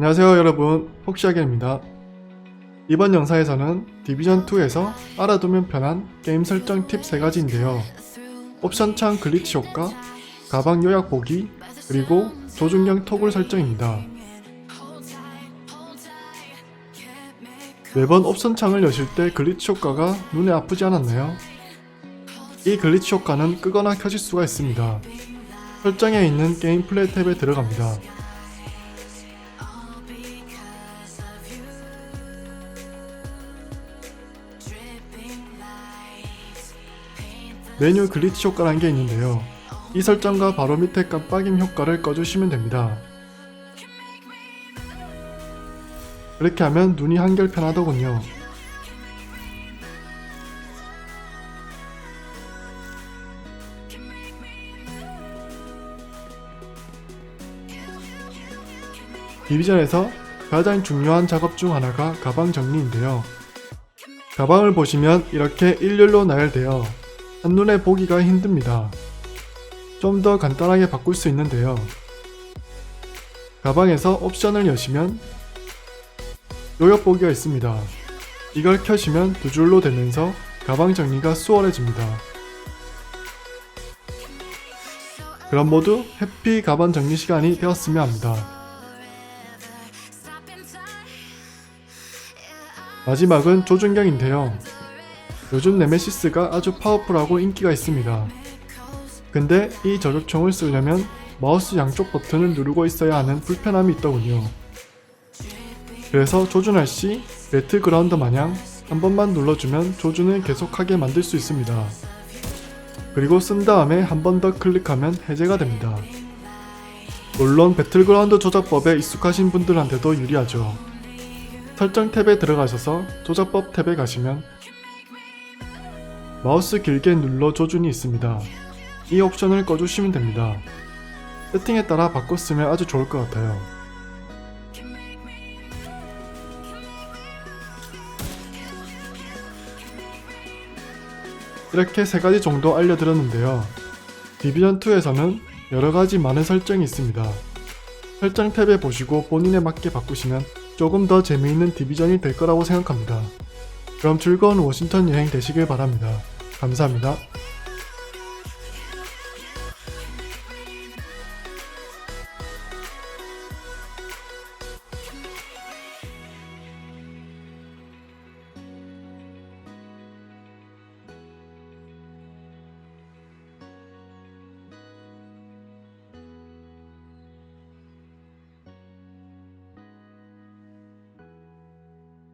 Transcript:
안녕하세요 여러분. 폭시아겐입니다. 이번 영상에서는 디비전2에서 알아두면 편한 게임 설정 팁 3가지인데요. 옵션 창 글리치 효과, 가방 요약 보기, 그리고 조준경 토글 설정입니다. 매번 옵션 창을 여실 때 글리치 효과가 눈에 아프지 않았나요? 이 글리치 효과는 끄거나 켜질 수가 있습니다. 설정에 있는 게임 플레이 탭에 들어갑니다 메뉴 글리치 효과라는 게 있는데요. 이 설정과 바로 밑에 깜빡임 효과를 꺼주시면 됩니다. 이렇게 하면 눈이 한결 편하더군요. 디비전에서 가장 중요한 작업 중 하나가 가방 정리인데요. 가방을 보시면 이렇게 일렬로 나열되어 한눈에 보기가 힘듭니다. 좀 더 간단하게 바꿀 수 있는데요. 가방에서 옵션을 여시면 요약 보기가 있습니다. 이걸 켜시면 두 줄로 되면서 가방 정리가 수월해집니다. 그럼 모두 해피 가방 정리 시간이 되었으면 합니다. 마지막은 조준경인데요. 요즘 네메시스가 아주 파워풀하고 인기가 있습니다. 근데 이 저격총을 쓰려면 마우스 양쪽 버튼을 누르고 있어야 하는 불편함이 있더군요. 그래서 조준할 시 배틀그라운드 마냥 한 번만 눌러주면 조준을 계속하게 만들 수 있습니다. 그리고 쓴 다음에 한 번 더 클릭하면 해제가 됩니다. 물론 배틀그라운드 조작법에 익숙하신 분들한테도 유리하죠. 설정 탭에 들어가셔서 조작법 탭에 가시면 마우스 길게 눌러 조준이 있습니다. 이 옵션을 꺼주시면 됩니다. 세팅에 따라 바꿔 쓰면 아주 좋을 것 같아요. 이렇게 세 가지 정도 알려드렸는데요. 디비전2에서는 여러 가지 많은 설정이 있습니다. 설정 탭에 보시고 본인에 맞게 바꾸시면 조금 더 재미있는 디비전이 될 거라고 생각합니다. 그럼 즐거운 워싱턴 여행 되시길 바랍니다. 감사합니다.